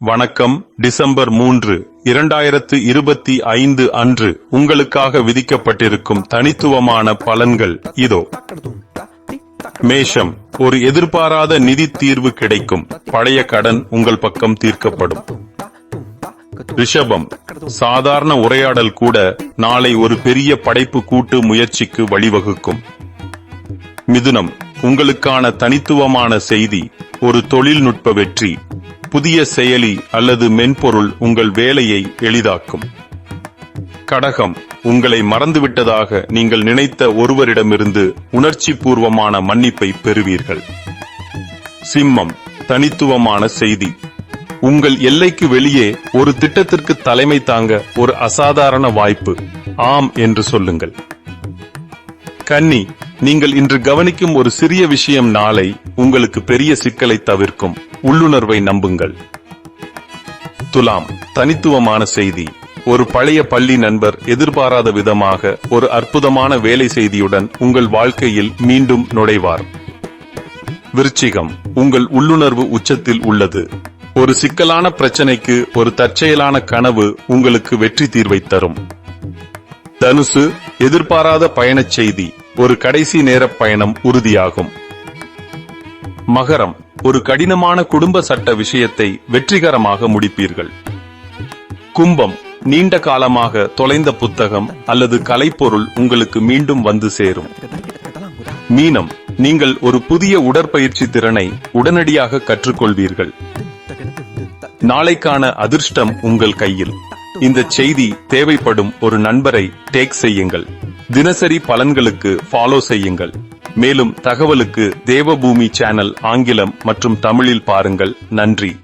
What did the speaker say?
வணக்கம். டிசம்பர் மூன்று இரண்டாயிரத்து இருபத்தி ஐந்து அன்று உங்களுக்காக விதிக்கப்பட்டிருக்கும் தனித்துவமான பலன்கள் இதோ. மேஷம் ஒரு எதிர்பாராத நிதி தீர்வு கிடைக்கும். பழைய கடன் உங்கள் பக்கம் தீர்க்கப்படும். ரிஷபம் சாதாரண உரையாடல் கூட நாளை ஒரு பெரிய படைப்பு கூட்டு முயற்சிக்கு வழிவகுக்கும். மிதுனம் உங்களுக்கான தனித்துவமான செய்தி ஒரு தொழில்நுட்ப வெற்றி. புதிய செயலி அல்லது மென்பொருள் உங்கள் வேலையை எளிதாக்கும். கடகம் உங்களை மறந்துவிட்டதாக நீங்கள் நினைத்த ஒருவரிடமிருந்து உணர்ச்சி பூர்வமான மன்னிப்பை பெறுவீர்கள். சிம்மம் தனித்துவமான செய்தி. உங்கள் எல்லைக்கு வெளியே ஒரு திட்டத்திற்கு தலைமை தாங்க ஒரு அசாதாரண வாய்ப்பு. ஆம் என்று சொல்லுங்கள். கன்னி நீங்கள் இன்று கவனிக்கும் ஒரு சிறிய விஷயம் நாளை உங்களுக்கு பெரிய சிக்கலை தவிர்க்கும். உள்ளுணர்வை நம்புங்கள். துலாம் தனித்துவமான செய்தி. ஒரு பழைய பள்ளி நண்பர் எதிர்பாராத விதமாக ஒரு அற்புதமான வேலை செய்தியுடன் உங்கள் வாழ்க்கையில் மீண்டும் நுழைவார். விருச்சிகம் உங்கள் உள்ளுணர்வு உச்சத்தில் உள்ளது. ஒரு சிக்கலான பிரச்சனைக்கு ஒரு தற்செயலான கனவு உங்களுக்கு வெற்றி தீர்வை தரும். தனுசு எதிர்பாராத பயணச் செய்தி. ஒரு கடைசி நேர பயணம் உறுதியாகும். மகரம் ஒரு கடினமான குடும்ப சட்ட விஷயத்தை வெற்றிகரமாக முடிப்பீர்கள். கும்பம் நீண்ட காலமாக தொலைந்த புத்தகம் அல்லது கலைப்பொருள் உங்களுக்கு மீண்டும் வந்து சேரும். மீனம் நீங்கள் ஒரு புதிய உடற்பயிற்சி திறனை உடனடியாக கற்றுக்கொள்வீர்கள். நாளைக்கான அதிர்ஷ்டம் உங்கள் கையில். இந்த செய்தி தேவைப்படும் ஒரு நண்பரை டேக் செய்யுங்கள். தினசரி பலன்களுக்கு ஃபாலோ செய்யுங்கள். மேலும் தகவலுக்கு தேவபூமி சேனல் ஆங்கிலம் மற்றும் தமிழில் பாருங்கள். நன்றி.